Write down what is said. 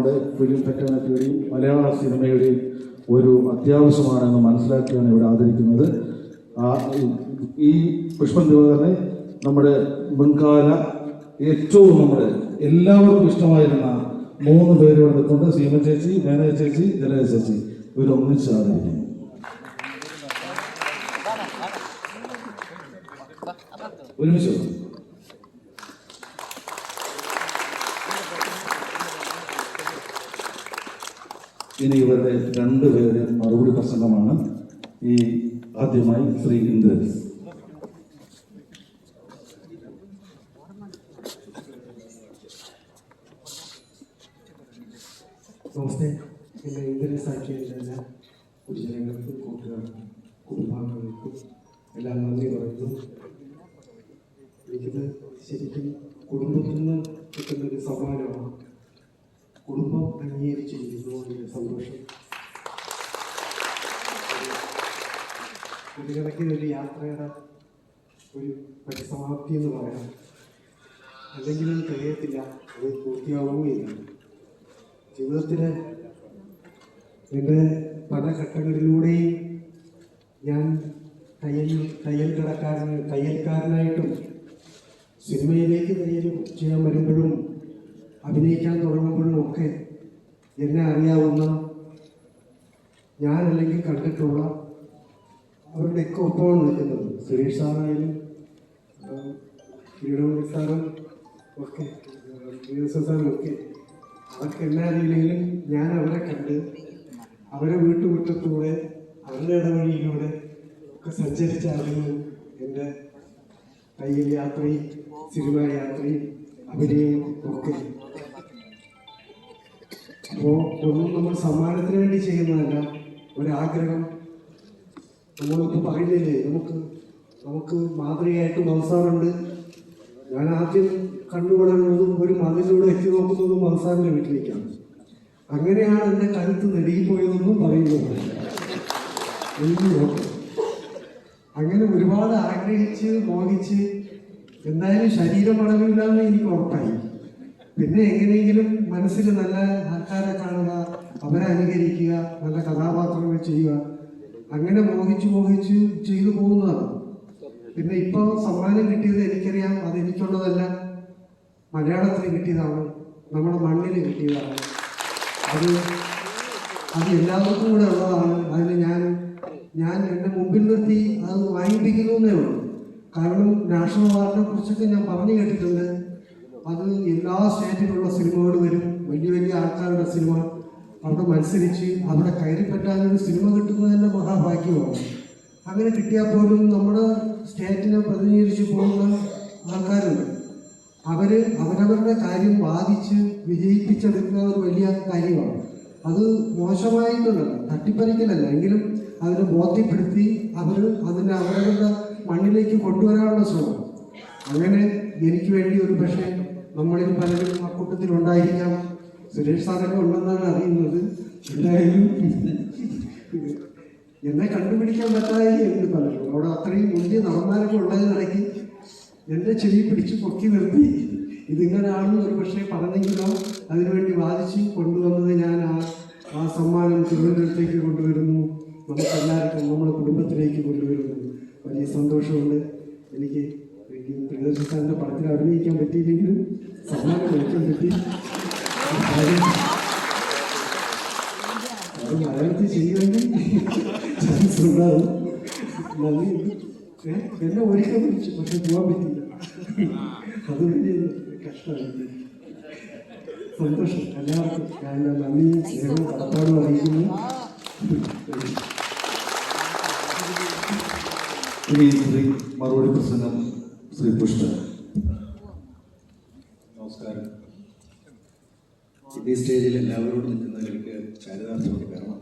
നമ്മുടെ ഫിലിം ഫെറ്റേണിറ്റിയുടെയും മലയാള സിനിമയുടെയും ഒരു അത്യാവശ്യമാണെന്ന് മനസ്സിലാക്കിയാണ് ഇവിടെ ആദരിക്കുന്നത്. ഈ പുഷ്പൻ ദിവാകരനെ നമ്മുടെ മുൻകാല ഏറ്റവും നമ്മുടെ എല്ലാവർക്കും ഇഷ്ടമായിരുന്ന മൂന്ന് പേര് ഇവിടെ നിൽക്കുന്നുണ്ട് സീമ ചേച്ചി മേന ചേച്ചി ജലജ ചേച്ചി. ഇവരൊന്നിച്ച് ആദരിക്കുന്നു. ഒരുമിച്ച് ഇനി ഇവരുടെ രണ്ടുപേര് മറുപടി പ്രസംഗമാണ് ഈ ആദ്യമായി ശ്രീ ഇന്ദ്രൻസ് നമസ്തേ. എന്നെ ഇന്ദ്രൻസ് ആക്കിയതിന് എല്ലാ പൊതുജനങ്ങൾക്കും കൂട്ടുകാർക്കും കുടുംബാംഗങ്ങൾക്കും എല്ലാം നന്ദി പറയുന്നു. എനിക്കിത് ശരിക്കും കുടുംബത്തിൽ നിന്ന് കിട്ടുന്ന സമ്മാനമാണ്. അംഗീകരിച്ചിരിക്കുന്നു അതിന്റെ സന്തോഷം. ഒരു കണക്കിന് ഒരു യാത്രയുടെ ഒരു പരിസമാപ്തി എന്ന് പറയാം. അല്ലെങ്കിൽ അത് തികയത്തില്ല അത് പൂർത്തിയാവുകയില്ല ജീവിതത്തിലെ എന്റെ പല ഘട്ടങ്ങളിലൂടെയും ഞാൻ തയ്യൽ തയ്യൽ കടക്കാരൻ തയ്യൽക്കാരനായിട്ടും സിനിമയിലേക്ക് തയ്യൽ ചെയ്യാൻ വരുമ്പോഴും അഭിനയിക്കാൻ തുടങ്ങുമ്പോഴും ഒക്കെ എന്നെ അറിയാവുന്ന ഞാനല്ലെങ്കിൽ കണ്ടിട്ടുള്ള അവരുടെയൊക്കെ ഒപ്പമാണ് നിൽക്കുന്നത്. സുരേഷ് സാറായാലും കിരീടമണി സാറും ഒക്കെ സാറും ഒക്കെ. അവർക്ക് എല്ലാ രീതിയിലും ഞാൻ അവരെ കണ്ട് അവരെ വീട്ടുമുറ്റത്തൂടെ അവരുടെ ഇടവഴിയിലൂടെ ഒക്കെ സഞ്ചരിച്ച സഞ്ചരിച്ചായിരുന്നു എന്റെ കയ്യിൽ യാത്രയും സിനിമ യാത്രയും അഭിനയവും ഒക്കെ. അപ്പോൾ ഒന്നും നമ്മൾ സമ്മാനത്തിന് വേണ്ടി ചെയ്യുന്നതല്ല ഒരാഗ്രഹം. നമ്മളിപ്പോൾ പറയുന്നില്ലേ നമുക്ക് നമുക്ക് മാതൃകയായിട്ട് മൗസാറുണ്ട് ഞാൻ ആദ്യം കണ്ടുകൊള്ളുന്നതും ഒരു മതിലൂടെ എത്തി നോക്കുന്നതും മൗസാറിന്റെ വീട്ടിലേക്കാണ്. അങ്ങനെയാണ് എന്റെ കഴുത്ത് നെടുകിപ്പോയതെന്നും പറയുന്നത്. അങ്ങനെ ഒരുപാട് ആഗ്രഹിച്ച് മോഹിച്ച് എന്തായാലും ശരീരം വളവില്ലാന്ന് എനിക്ക് ഉറപ്പായി. പിന്നെ എങ്ങനെയെങ്കിലും മനസ്സിൽ നല്ല ആൾക്കാരെ കാണുക അവരെ അനുകരിക്കുക നല്ല കഥാപാത്രങ്ങൾ ചെയ്യുക. അങ്ങനെ മോഹിച്ച് മോഹിച്ച് ചെയ്തു പോകുന്നതാണ്. പിന്നെ ഇപ്പോൾ സമ്മാനം കിട്ടിയത് എനിക്കറിയാം അത് എനിക്കുള്ളതല്ല. മലയാളത്തിൽ കിട്ടിയതാണ് നമ്മുടെ മണ്ണിൽ കിട്ടിയതാണ്. അത് അത് എല്ലാവർക്കും കൂടെ ഉള്ളതാണ്. അതിന് ഞാൻ ഞാൻ എന്റെ മുമ്പിൽ നിർത്തി അത് വാങ്ങിപ്പിക്കുന്നു എന്നേ ഉള്ളൂ. കാരണം നാഷണൽ അവാർഡിനെ കുറിച്ചൊക്കെ ഞാൻ പറഞ്ഞു കേട്ടിട്ടുണ്ട്. അത് എല്ലാ സ്റ്റേറ്റിലുള്ള സിനിമകൾ വരും. വലിയ വലിയ ആൾക്കാരുടെ സിനിമ. അവിടെ മത്സരിച്ച് അവിടെ കയറിപ്പറ്റാനൊരു സിനിമ കിട്ടുന്നത് തന്നെ മഹാഭാഗ്യമാണ്. അങ്ങനെ കിട്ടിയാൽ പോലും നമ്മുടെ സ്റ്റേറ്റിനെ പ്രതിനിധീകരിച്ച് പോകുന്ന ആൾക്കാരുണ്ട്. അവർ അവരവരുടെ കാര്യം വാദിച്ച് വിജയിപ്പിച്ചെടുക്കുന്ന ഒരു വലിയ കാര്യമാണ്. അത് മോശമായിട്ടുള്ള തട്ടിപ്പറിക്കലല്ല. എങ്കിലും അതിനെ ബോധ്യപ്പെടുത്തി അവർ അതിനെ അവരവരുടെ മണ്ണിലേക്ക് കൊണ്ടുവരാനുള്ള ശ്രമം. അങ്ങനെ എനിക്ക് വേണ്ടി ഒരു പക്ഷേ നമ്മളിൽ പലരും ആ കൂട്ടത്തിൽ ഉണ്ടായിരിക്കാം. സുരേഷ് സാറൊക്കെ ഉണ്ടെന്നാണ് അറിയുന്നത്. എന്തായാലും എന്നെ കണ്ടുപിടിക്കാൻ പറ്റാതെയുണ്ട് പലരും. അവിടെ അത്രയും മുന്തിയ നടന്മാരൊക്കെ ഉള്ളതിനിടയ്ക്ക് എന്റെ ചെവി പിടിച്ച് പൊക്കി നിർത്തി. ഇതിങ്ങനെയാണെന്ന് ഒരു പക്ഷേ പറഞ്ഞെങ്കിലോ അതിനുവേണ്ടി വാദിച്ച് കൊണ്ടുവന്നത് ഞാൻ ആ ആ സമ്മാനം തിരുവനന്തപുരത്തേക്ക് കൊണ്ടുവരുന്നു. നമുക്ക് എല്ലാവർക്കും നമ്മുടെ കുടുംബത്തിലേക്ക് കൊണ്ടുവരുന്നു. വലിയ സന്തോഷമുണ്ട്. എനിക്ക് പ്രിയദർശൻ സാറിന്റെ പടത്തിൽ അഭിനയിക്കാൻ പറ്റിയില്ലെങ്കിലും സമ്മാനം കഴിക്കാൻ പറ്റി. അത് മലയാളത്തിൽ ചെയ്യുമെങ്കിൽ ചാൻസ് ഉണ്ടാവും. നന്ദി. എന്നെ ഒരിക്കൽ പക്ഷെ പോകാൻ പറ്റില്ല അത് വലിയ കഷ്ടമായി സന്തോഷം. എല്ലാവർക്കും ഞാൻ നന്ദിയും സ്നേഹവും കടപ്പാടും അറിയിക്കുന്നു. ഇനി ശ്രീ മറുപടി പ്രസംഗം. ശ്രീ നമസ്കാരം. ഈ സ്റ്റേജിൽ എല്ലാവരോടും നിൽക്കുന്നവർക്ക് ചാരിതാർത്ഥ്യമുണ്ട് കാരണം